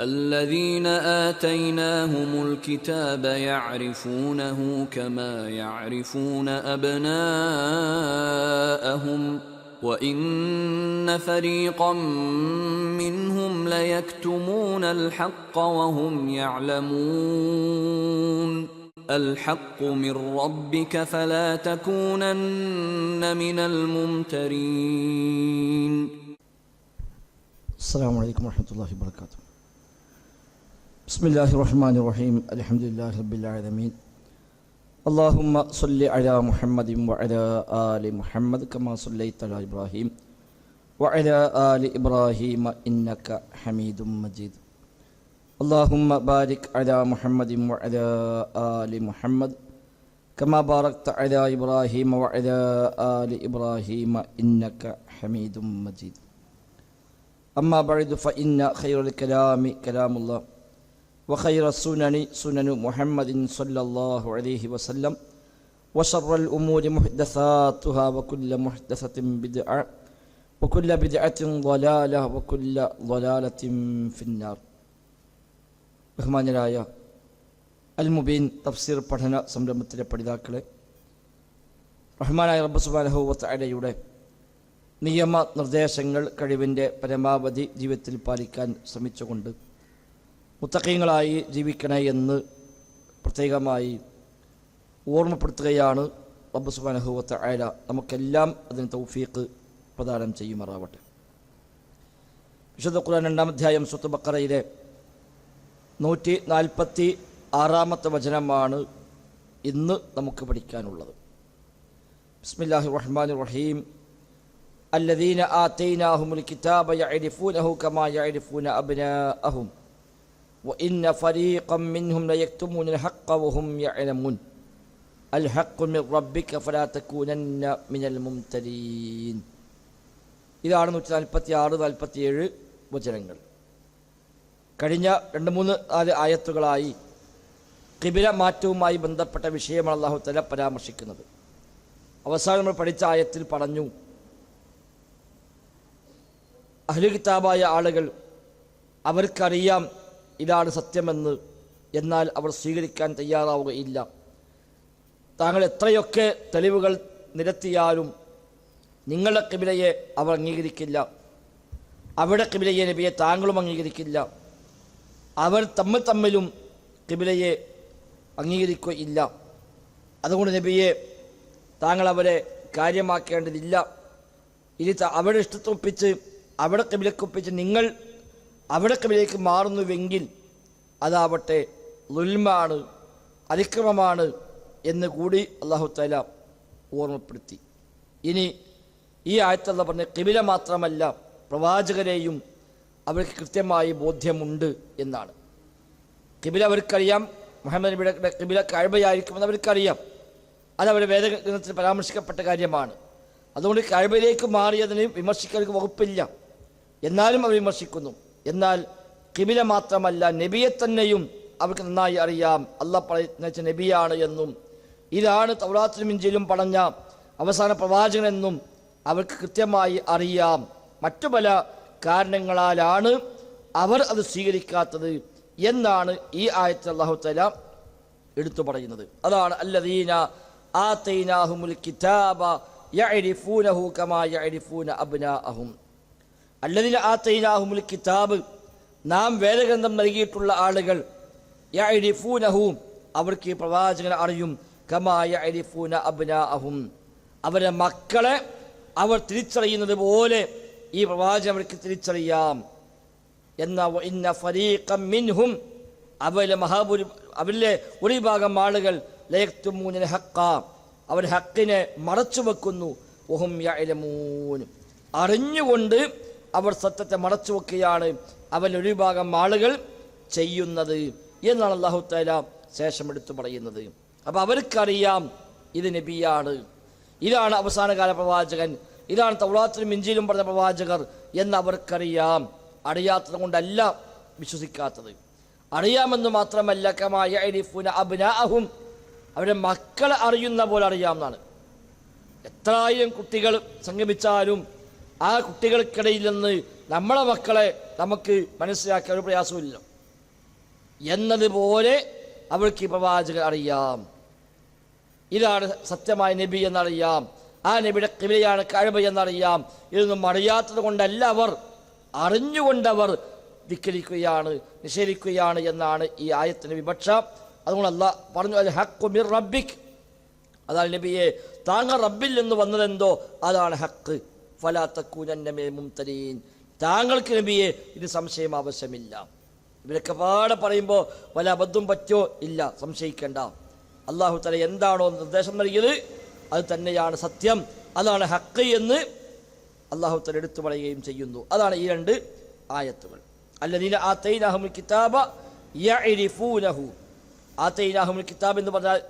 الذين آتيناهم الكتاب يعرفونه كما يعرفون أبناءهم وإن فريقا منهم ليكتمون الحق وهم يعلمون. الحق من ربك فلا تكونن من الممترين. السلام عليكم ورحمة الله وبركاته. بسم الله الرحمن الرحيم. الحمد لله رب العالمين. اللهم صل على محمد وعلى آل محمد كما صليت على إبراهيم وعلى آل إبراهيم إنك حميد مجيد. اللهم بارك على محمد وعلى آل محمد كما باركت على إبراهيم وعلى آل إبراهيم إنك حميد مجيد. أما بعد فإن خير الكلام كلام الله. وخير السنن سنن محمد صلى الله عليه وسلم وشر الأمور محدثاتها وكل محدثة بدعة وكل بدعة ضلالة وكل ضلالة في النار ബഹുമാന്യരായ അൽ മുബീൻ തഫ്സീർ പഠന സംരംഭത്തിലെ പഠിതാക്കളെ റഹ്മാനായ റബ്ബ് സുബാനഹുവത്തയുടെ നിയമ നിർദ്ദേശങ്ങൾ കഴിവിൻ്റെ പരമാവധി ജീവിതത്തിൽ പാലിക്കാൻ ശ്രമിച്ചുകൊണ്ട് മുത്തക്കീങ്ങളായി ജീവിക്കണേ എന്ന് പ്രത്യേകമായി ഓർമ്മപ്പെടുത്തുകയാണ് റബ്ബ് സുബാനഹുവത്ത് അയല നമുക്കെല്ലാം അതിന് തൗഫീഖ് പ്രദാനം ചെയ്യുമാറാവട്ടെ. വിശുദ്ധ ഖുർആൻ രണ്ടാം അധ്യായം സ്വത്ത് ബക്കറയിലെ നൂറ്റി നാൽപ്പത്തി ആറാമത്തെ വചനമാണ് ഇന്ന് നമുക്ക് പഠിക്കാനുള്ളത്. ബിസ്മില്ലാഹി റഹ്മാൻ റഹീം അല്ലദീന ആ കിതാബ കിതാബ് കമാ യഅരിഫൂന അബ്നാഅഹും. وإن فريقا منهم ليكتمون الحق وهم يعلمون الحق من ربك فلا تكونن من الممترين ഇതാണ് നൂറ്റി നാൽപ്പത്തി ആറ് നാൽപ്പത്തി ഏഴ് വചനങ്ങൾ കഴിഞ്ഞ രണ്ട് മൂന്ന് നാല് ആയത്തുകളായി കിബില മാറ്റവുമായി ബന്ധപ്പെട്ട വിഷയമാണ് അള്ളാഹു തല പരാമർശിക്കുന്നത് അവസാനം നമ്മൾ പഠിച്ച ആയത്തിൽ പറഞ്ഞു അഹ്ലു കിതാബായ ആളുകൾ അവർക്കറിയാം ഇതാണ് സത്യമെന്ന് എന്നാൽ അവർ സ്വീകരിക്കാൻ തയ്യാറാവുകയില്ല. താങ്കൾ എത്രയൊക്കെ തെളിവുകൾ നിരത്തിയാലും നിങ്ങളുടെ കിബിലയെ അവർ അംഗീകരിക്കില്ല. അവിടെ കിബിലയെ നബിയെ താങ്കളും അംഗീകരിക്കില്ല. അവർ തമ്മിൽ തമ്മിലും കിബിലയെ അംഗീകരിക്കുകയില്ല. അതുകൊണ്ട് നബിയെ താങ്കൾ അവരെ കാര്യമാക്കേണ്ടതില്ല. ഇനി അവരുടെ ഇഷ്ടത്തൊപ്പിച്ച് അവിടെ കിബിലക്കൊപ്പിച്ച് നിങ്ങൾ അവിടെ കബിലേക്ക് മാറുന്നുവെങ്കിൽ അതാവട്ടെ ലുൽമാണ് അതിക്രമമാണ് എന്ന് കൂടി അള്ളാഹു തല ഓർമ്മപ്പെടുത്തി. ഇനി ഈ ആയത്തല്ല പറഞ്ഞ കിബില മാത്രമല്ല പ്രവാചകരെയും അവർക്ക് കൃത്യമായി ബോധ്യമുണ്ട് എന്നാണ്. കിബില അവർക്കറിയാം മുഹമ്മദ് നബിയുടെ കിബില കഴിവയായിരിക്കുമെന്ന് അവർക്കറിയാം. അത് അവരുടെ വേദഗ്രന്ഥത്തിൽ പരാമർശിക്കപ്പെട്ട കാര്യമാണ്. അതുകൊണ്ട് കഴിവിലേക്ക് മാറിയതിന് വിമർശിക്കാൻ വകുപ്പില്ല. എന്നാലും അവർ വിമർശിക്കുന്നു. എന്നാൽ കിബില മാത്രമല്ല നബിയെ തന്നെയും അവർക്ക് നന്നായി അറിയാം. അല്ല പറയുന്ന നബിയാണ് എന്നും ഇതാണ് തൗറാത്തിലും ഇഞ്ചിലും പറഞ്ഞ അവസാന പ്രവാചകനെന്നും അവർക്ക് കൃത്യമായി അറിയാം. മറ്റു പല കാരണങ്ങളാലാണ് അവർ അത് സ്വീകരിക്കാത്തത് എന്നാണ് ഈ ആയത്ത് അള്ളാഹു തല എടുത്തു പറയുന്നത്. അതാണ് അല്ലദീന ആതൈനാഹുമുൽ കിതാബ യഅരിഫൂനഹു കമാ യഅരിഫൂന അബ്നാഅഹും. അല്ലദീന തൈനാഹുമുൽ കിതാബ്. നാം വേദഗ്രന്ഥം നൽകിയിട്ടുള്ള ആളുകൾ യഅരിഫൂനഹും. അവർക്ക് ഈ അറിയും. കമാ യഅരിഫൂന അബ്നാഅഹും. അവരെ മക്കളെ അവർ തിരിച്ചറിയുന്നത് പോലെ ഈ പ്രവാചകൻ അവർക്ക് തിരിച്ചറിയാം. എന്ന ഇന്ന ഫരീഖം മിൻഹും. അവരിലെ മഹാഭൂരി അവരിലെ ഒരു വിഭാഗം ആളുകൾ ലയക്തുമൂനിന് ഹക്ക അവർ ഹക്കിനെ മറച്ചു വെക്കുന്നു ഒഹും യഅലമൂൻ. അറിഞ്ഞുകൊണ്ട് അവർ സത്യത്തെ മറച്ചു വെക്കുകയാണ്. അവരിൽ ഒരു ഭാഗം ആളുകൾ ചെയ്യുന്നത് എന്നാണ് അള്ളാഹു തല ശേഷം എടുത്തു പറയുന്നത്. അപ്പോൾ അവർക്കറിയാം ഇത് നബിയാണ്. ഇതാണ് അവസാനകാല പ്രവാചകൻ. ഇതാണ് തൗളാത്തിലും ഇഞ്ചിയിലും പറഞ്ഞ പ്രവാചകർ എന്ന് അവർക്കറിയാം. അറിയാത്തത് കൊണ്ടല്ല വിശ്വസിക്കാത്തത്. അറിയാമെന്ന് മാത്രമല്ല കമായ അബ്നാഅഹും. അവരുടെ മക്കളെ അറിയുന്ന പോലെ അറിയാമെന്നാണ് എത്രായിരം കുട്ടികൾ സംഗമിച്ചാലും ആ കുട്ടികൾക്കിടയിൽ നിന്ന് നമ്മളെ മക്കളെ നമുക്ക് മനസ്സിലാക്കാൻ ഒരു പ്രയാസമില്ല എന്നതുപോലെ അവൾക്ക് ഈ പ്രവാചകൻ അറിയാം. ഇതാണ് സത്യമായ നബി എന്നറിയാം. ആ നബിയുടെ കിവിലയാണ് കഴിവ് എന്നറിയാം. ഇതൊന്നും അറിയാത്തത് കൊണ്ടല്ല അവർ അറിഞ്ഞുകൊണ്ടവർ ധിക്കരിക്കുകയാണ് നിഷേധിക്കുകയാണ് എന്നാണ് ഈ ആയത്തിന്റെ വിവക്ഷ. അതുകൊണ്ട് അല്ല പറഞ്ഞു അൽ ഹക്കു മിർ റബ്ബിക്. അതാണ് നബിയെ താങ്കൾ റബ്ബിൽ നിന്ന് വന്നതെന്തോ? അതാണ് ഹക്ക് മുംതരീൻ താങ്കൾക്ക് നബിയെ ഇത് സംശയം ആവശ്യമില്ല. ഇവരൊക്കെ പാടെ പറയുമ്പോൾ വല്ല അബദ്ധം പറ്റോ? ഇല്ല സംശയിക്കേണ്ട. അള്ളാഹു തല എന്താണോ നിർദ്ദേശം നൽകിയത് അത് തന്നെയാണ് സത്യം. അതാണ് ഹക്ക് എന്ന് അള്ളാഹു തല എടുത്തു പറയുകയും ചെയ്യുന്നു. അതാണ് ഈ രണ്ട് ആയത്തുകൾ. ആത്തൈനാഹുൽ കിതാബ കിതാബ് എന്ന് പറഞ്ഞാൽ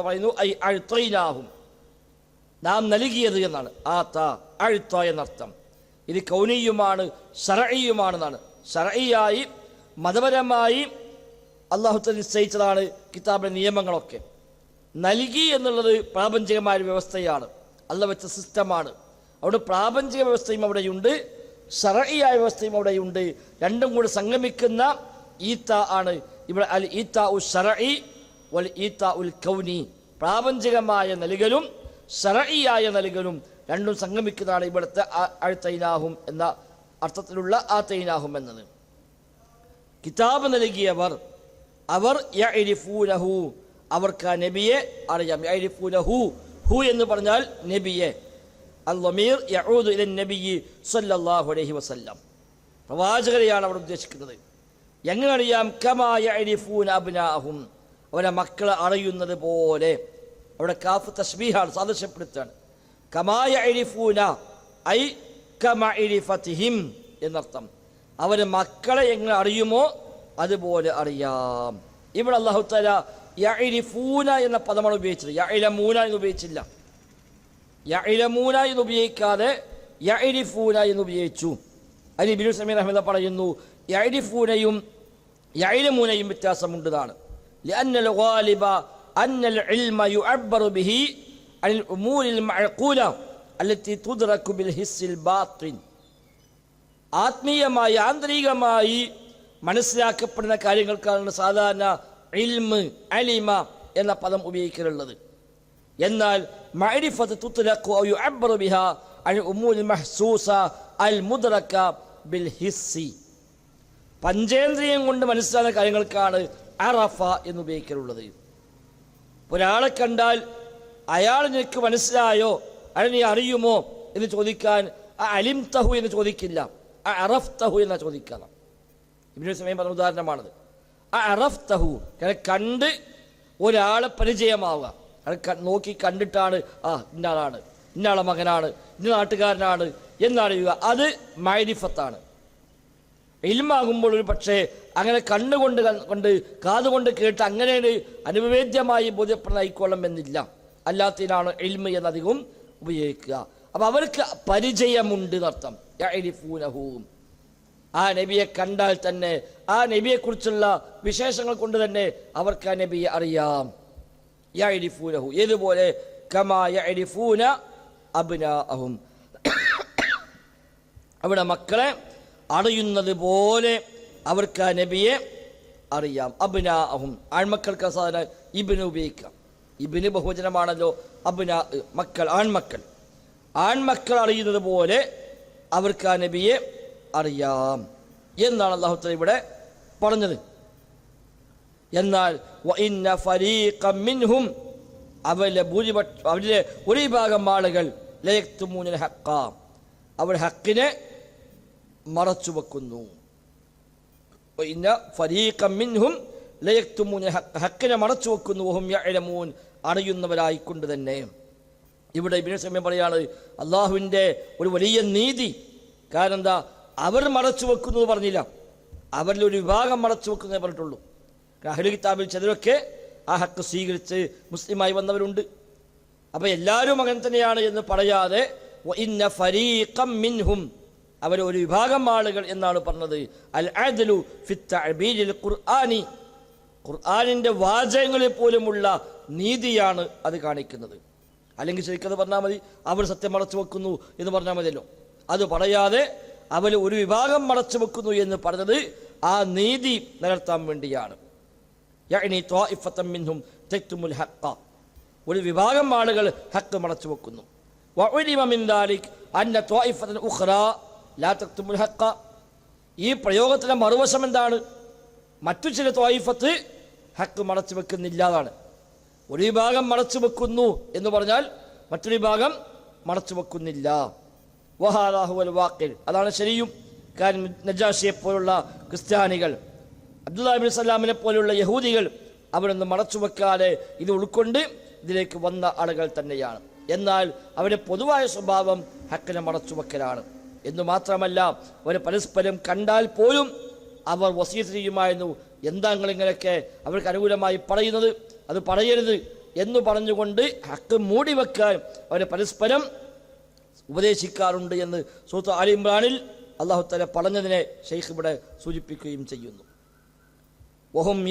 പറയുന്നു ഐ അഴ്ത്തൈനാഹും നാം നൽകിയത് എന്നാണ്. ആ ത അഴുത്ത എന്നർത്ഥം. ഇത് കൗനിയുമാണ് സറയുമാണെന്നാണ് സറയായി മതപരമായി അള്ളാഹുത്ത നിശ്ചയിച്ചതാണ് കിതാബിലെ നിയമങ്ങളൊക്കെ. നൽകി എന്നുള്ളത് പ്രാപഞ്ചികമായ വ്യവസ്ഥയാണ്. അല്ല വെച്ച സിസ്റ്റമാണ്. അവിടെ പ്രാപഞ്ചിക വ്യവസ്ഥയും അവിടെയുണ്ട് സറയായ വ്യവസ്ഥയും അവിടെയുണ്ട്. രണ്ടും കൂടി സംഗമിക്കുന്ന ഈത്ത ആണ്. ഇവിടെ അൽ ഈത്ത ഉൽ സറഇ വൽ ഈത്ത ഉൽ കൗനി. പ്രാപഞ്ചികമായ നൽകലും ഷറയിയായ നൽകലും രണ്ടും സംഗമിക്കുന്നതാണ് ഇവിടുത്തെ അഴുത്തൈനാഹും എന്ന അർത്ഥത്തിലുള്ള ആ തൈനാഹും എന്നത്. കിതാബ് നൽകിയവർ അവർ അവർക്ക് ആ നബിയെ അറിയാം. ഹു എന്ന് പറഞ്ഞാൽ നബിയി. സല്ലല്ലാഹു അലൈഹി വസല്ലം. പ്രവാചകരെയാണ് അവർ ഉദ്ദേശിക്കുന്നത്. എങ്ങനെ അറിയാം? കമായ അരിഫൂൻ അബ്നാഹും അവരെ മക്കളെ അറിയുന്നത് പോലെ. അവിടെ കാഫ് തസ്ബീഹാണ് സാദൃശ്യപ്പെടുത്താണ് കമായ എരിഫൂന ഐ കമ എരിഫത്തിഹിം എന്നർത്ഥം. അവർ മക്കളെ എങ്ങനെ അറിയുമോ അതുപോലെ അറിയാം. ഇവിടെ അള്ളാഹു തല യഇരിഫൂന എന്ന പദമാണ് ഉപയോഗിച്ചത്. യഇലമൂന എന്ന് ഉപയോഗിച്ചില്ല. യഇലമൂന എന്ന് ഉപയോഗിക്കാതെ യഇരിഫൂന എന്ന് ഉപയോഗിച്ചു. അലി ബിനു സമീർ അഹമ്മദ പറയുന്നു യഇരിഫൂനയും യഇലമൂനയും വ്യത്യാസമുണ്ടതാണ് ലഅന്നൽ ഗാലിബ أن العلم يعبر به عن الأمور المعقولة التي تدرك بالحس الباطن ആത്മീയമായി ആന്തരികമായി മനസ്സിലാക്കപ്പെടുന്ന കാര്യങ്ങൾക്കാണ് സാധാരണ ഇൽമ് അലിമ എന്ന പദം ഉപയോഗിക്കാറുള്ളത് എന്നാൽ മഅരിഫത്ത് തുത്ലഖു ഔ യുഅബ്ബറു ബിഹാ അൻ ഉമൂൽ മഹ്സൂസ അൽ മുദ്റക ബിൽ ഹിസ്സി പഞ്ചേന്ദ്രിയം കൊണ്ട് മനസ്സിലാകുന്ന കാര്യങ്ങൾക്കാണ് അറഫ എന്ന് ഉപയോഗിക്കാറുള്ളത് ഒരാളെ കണ്ടാൽ അയാൾ നിനക്ക് മനസ്സിലായോ? അയാൾ നീ അറിയുമോ? എന്ന് ചോദിക്കാൻ ആ അലിം തഹു എന്ന് ചോദിക്കില്ല. ആ അറഫ് തഹു എന്ന ചോദിക്കണം. ഇബിനു സമയം പറഞ്ഞ ഉദാഹരണമാണത്. ആ അറഫ് തഹു അയാളെ കണ്ട് ഒരാളെ പരിചയമാവുക. അയാൾ നോക്കി കണ്ടിട്ടാണ് ആ ഇന്ന ആളാണ്. ഇന്ന ആളെ മകനാണ്. ഇന്ന നാട്ടുകാരനാണ്. എന്നറിയുക. അത് മൈരിഫത്താണ്. ഇൽമാകുമ്പോൾ ഒരു പക്ഷേ അങ്ങനെ കണ്ണുകൊണ്ട് കണ്ട് കൊണ്ട് കാതുകൊണ്ട് കേട്ട് അങ്ങനെ അനുവേദ്യമായി ബോധ്യപ്പെടായിക്കൊള്ളം എന്നില്ല അല്ലാത്തതിനാണ് എൽമ എന്നധികം ഉപയോഗിക്കുക. അപ്പം അവർക്ക് പരിചയമുണ്ട് എന്നർത്ഥം. ആ നബിയെ കണ്ടാൽ തന്നെ ആ നബിയെക്കുറിച്ചുള്ള വിശേഷങ്ങൾ കൊണ്ട് തന്നെ അവർക്ക് ആ നബിയെ അറിയാം. യാഴിഫൂനഹു ഏതുപോലെ? കമാ അബ്നാഅഹും. അവിടെ മക്കളെ അറിയുന്നത് പോലെ അവർക്ക് ആ നബിയെ അറിയാം. അബ്നാഅഹും ആൺമക്കൾക്ക് സാധാരണ ഇബിന് ഉപയോഗിക്കാം ഇബിന് ബഹുവചനമാണല്ലോ അബിന മക്കൾ ആൺമക്കൾ. ആൺമക്കൾ അറിയുന്നത് പോലെ അവർക്ക് ആ നബിയെ അറിയാം എന്നാണ് അള്ളാഹുത്തല ഇവിടെ പറഞ്ഞത്. എന്നാൽ അവരിലെ ഭൂരിപക്ഷ അവരിലെ ഒരു ഭാഗം ആളുകൾ ലയക്തുമൂനൽ ഹക്കാം അവർ ഹക്കിനെ മറച്ചു വെക്കുന്നു. ലയക്തുമൂന ഹക്ക ഹക്കിനെ മറച്ചു വെക്കുന്നു. യഅലമൂൻ. അറിയുന്നവരായിക്കൊണ്ട് തന്നെ. ഇവിടെ ഇബിനുസമയം പറയാണ് അള്ളാഹുവിന്റെ ഒരു വലിയ നീതി. കാരണം എന്താ അവർ മറച്ചു വെക്കുന്നു പറഞ്ഞില്ല. അവരിൽ ഒരു വിഭാഗം മറച്ചു വെക്കുന്നേ പറഞ്ഞിട്ടുള്ളൂ. അഹ്ലു കിതാബിൽ ചിലരൊക്കെ ആ ഹക്ക് സ്വീകരിച്ച് മുസ്ലിമായി വന്നവരുണ്ട്. അപ്പോൾ എല്ലാവരും അങ്ങനെ തന്നെയാണ് എന്ന് പറയാതെ ഇന്ന ഫരീഖം മിൻഹും അവർ ഒരു വിഭാഗം ആളുകൾ എന്നാണ് പറഞ്ഞത്. അൽ അദലു ഫി തഅബീരിൽ ഖുർആനി. ഖുർആാനിന്റെ വാചകങ്ങളിൽ പോലുമുള്ള നീതിയാണ് അത് കാണിക്കുന്നത്. അല്ലെങ്കിൽ ശരിക്കത് പറഞ്ഞാൽ മതി അവർ സത്യം മറച്ചു വെക്കുന്നു എന്ന് പറഞ്ഞാൽ മതിയല്ലോ. അത് പറയാതെ അവർ ഒരു വിഭാഗം മറച്ചു വെക്കുന്നു എന്ന് പറഞ്ഞത് ആ നീതി നിലർത്താൻ വേണ്ടിയാണ്. മിൻഹും ഒരു വിഭാഗം ആളുകൾ ഹക്ക് മറച്ചു വെക്കുന്നു. അന്ന ലാ തക്തുമുൽ ഹഖ്ഖ. ഈ പ്രയോഗത്തിലെ മറുവശം എന്താണ്? മറ്റു ചില ത്വായിഫത്ത് ഹക്ക് മറച്ചു വെക്കുന്നില്ലാതാണ് ഒരു വിഭാഗം മറച്ചു വെക്കുന്നു എന്ന് പറഞ്ഞാൽ മറ്റൊരു വിഭാഗം മറച്ചു വെക്കുന്നില്ല. വഹാദാഹുവൽ വാക്കിൽ അതാണ് ശരിയും കാരണം നജാഷിയെ പോലുള്ള ക്രിസ്ത്യാനികൾ. അബ്ദുല്ലാബിൻ സലാമിനെ പോലുള്ള യഹൂദികൾ അവരൊന്ന് മറച്ചു വെക്കാതെ ഇത് ഉൾക്കൊണ്ട് ഇതിലേക്ക് വന്ന ആളുകൾ തന്നെയാണ്. എന്നാൽ അവരുടെ പൊതുവായ സ്വഭാവം ഹക്കിനെ മറച്ചു വെക്കലാണ്. എന്നു മാത്രമല്ല അവർ പരസ്പരം കണ്ടാൽ പോലും അവർ വസീത്ത് ചെയ്യുമായിരുന്നു. എന്താ നിങ്ങളിങ്ങനെയൊക്കെ അവർക്ക് അനുകൂലമായി പറയുന്നത്? അത് പറയരുത് എന്ന് പറഞ്ഞുകൊണ്ട് ഹക്ക് മൂടി വെക്കാൻ അവർ പരസ്പരം ഉപദേശിക്കാറുണ്ട് എന്ന് സൂത്ത് അലി ഇമ്രാനിൽ അള്ളാഹു തല പറഞ്ഞതിനെ ഷെയ്ഖ് ഇവിടെ സൂചിപ്പിക്കുകയും ചെയ്യുന്നു. വഹും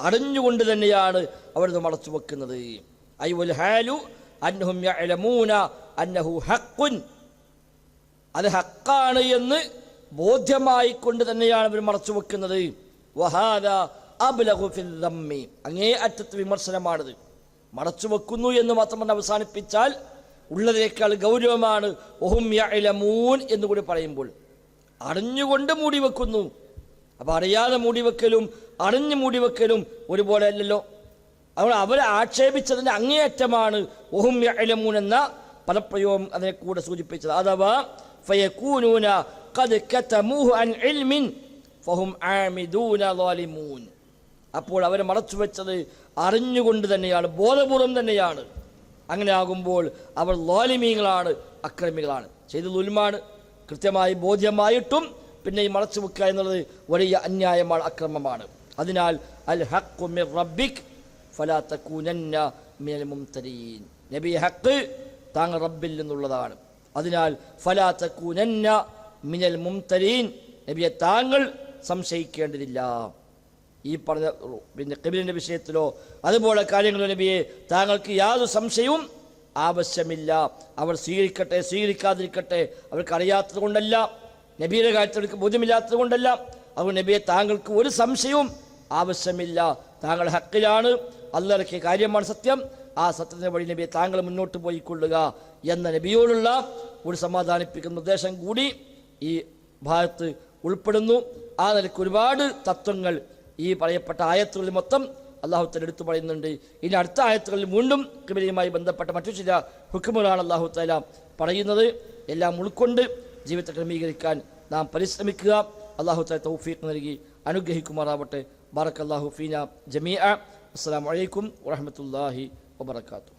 അറിഞ്ഞുകൊണ്ട് തന്നെയാണ് അവരത് മറച്ചു വെക്കുന്നത്. ഐ ഹാലു അന്നഹും അന്നഹു ഹഖുൻ അത് ഹക്കാണ് എന്ന് ബോധ്യമായിക്കൊണ്ട് തന്നെയാണ് അവർ മറച്ചു വെക്കുന്നത്. വഹാദ അങ്ങേ അറ്റത്ത് വിമർശനമാണിത്. മറച്ചു വെക്കുന്നു എന്ന് മാത്രം പറഞ്ഞ് അവസാനിപ്പിച്ചാൽ ഉള്ളതിനേക്കാൾ ഗൗരവമാണ്. ഒഹും യഅലമൂൻ എന്ന് കൂടി പറയുമ്പോൾ. അറിഞ്ഞുകൊണ്ട് മൂടി വെക്കുന്നു. അപ്പോൾ അറിയാതെ മൂടി വെക്കലും അറിഞ്ഞ് മൂടി വെക്കലും ഒരുപോലെ അല്ലല്ലോ. അതുകൊണ്ട് അവരെ ആക്ഷേപിച്ചതിന്റെ അങ്ങേയറ്റമാണ് ഒഹും യഅലമൂൻ എന്ന പദപ്രയോഗം അതിനെ കൂടെ സൂചിപ്പിച്ചത്. അഥവാ ഫയകൂനൂന قد كتموه عن علم فهم عامدون ظالمون. അപ്പോൾ അവരെ മറച്ചു വെച്ചത് അറിഞ്ഞുകൊണ്ട് തന്നെയാണ് ബോധപൂർവം തന്നെയാണ്. അങ്ങനെ ആകുമ്പോൾ അവർ ലോലിമീങ്ങളാണ് അക്രമികളാണ്. ചെയ്ത ലുൽമാണ് കൃത്യമായി ബോധ്യമായിട്ടും പിന്നെ ഈ മറച്ചു വെക്കുക എന്നുള്ളത് വലിയ അന്യായമാണ് അക്രമമാണ്. അതിനാൽ അൽ മിർ റബ്ബിക് ഫലാ തകൂനന്ന മിനൽ നബി ഹക്ക് താങ്കൾ റബ്ബിൽ നിന്നുള്ളതാണ്. അതിനാൽ ഫലാത്തക്കൂനന്ന മിനൽ മുംതരീൻ നബിയെ താങ്കൾ സംശയിക്കേണ്ടതില്ല. ഈ പറഞ്ഞ പിന്നെ കബിലിന്റെ വിഷയത്തിലോ അതുപോലെ കാര്യങ്ങളോ നബിയെ താങ്കൾക്ക് യാതൊരു സംശയവും ആവശ്യമില്ല. അവർ സ്വീകരിക്കട്ടെ സ്വീകരിക്കാതിരിക്കട്ടെ. അവർക്ക് അറിയാത്തത് കൊണ്ടല്ല. നബിയുടെ കാര്യത്തിൽ അവർക്ക് ബോധ്യമില്ലാത്തത് കൊണ്ടല്ല. അവർ നബിയെ താങ്കൾക്ക് ഒരു സംശയവും ആവശ്യമില്ല. താങ്കൾ ഹക്കിലാണ്. അല്ലറക്കിയ കാര്യമാണ് സത്യം. ആ സത്യത്തിന് വഴി നബിയെ താങ്കൾ മുന്നോട്ട് പോയിക്കൊള്ളുക എന്ന നബിയോടുള്ള ഒരു സമാധാനിപ്പിക്കുന്ന നിർദ്ദേശം കൂടി ഈ ഭാഗത്ത് ഉൾപ്പെടുന്നു. ആ നിലയ്ക്ക് ഒരുപാട് തത്വങ്ങൾ ഈ പറയപ്പെട്ട ആയത്തുകളിൽ മൊത്തം അള്ളാഹുത്തല എടുത്തു പറയുന്നുണ്ട്. ഇനി അടുത്ത ആയത്തുകളിൽ വീണ്ടും കിബിലയുമായി ബന്ധപ്പെട്ട മറ്റു ചില ഹുക്കുമുകളാണ് അള്ളാഹു തല പറയുന്നത്. എല്ലാം ഉൾക്കൊണ്ട് ജീവിതത്തെ ക്രമീകരിക്കാൻ നാം പരിശ്രമിക്കുക. അള്ളാഹു തല തൗഫീഖ് നൽകി അനുഗ്രഹിക്കുമാറാവട്ടെ. ബാറക്കല്ലാഹു ഫീന ജമീഅ. അസ്സാം വലൈക്കും വറഹമത്തല്ലാഹി wabarakatuh.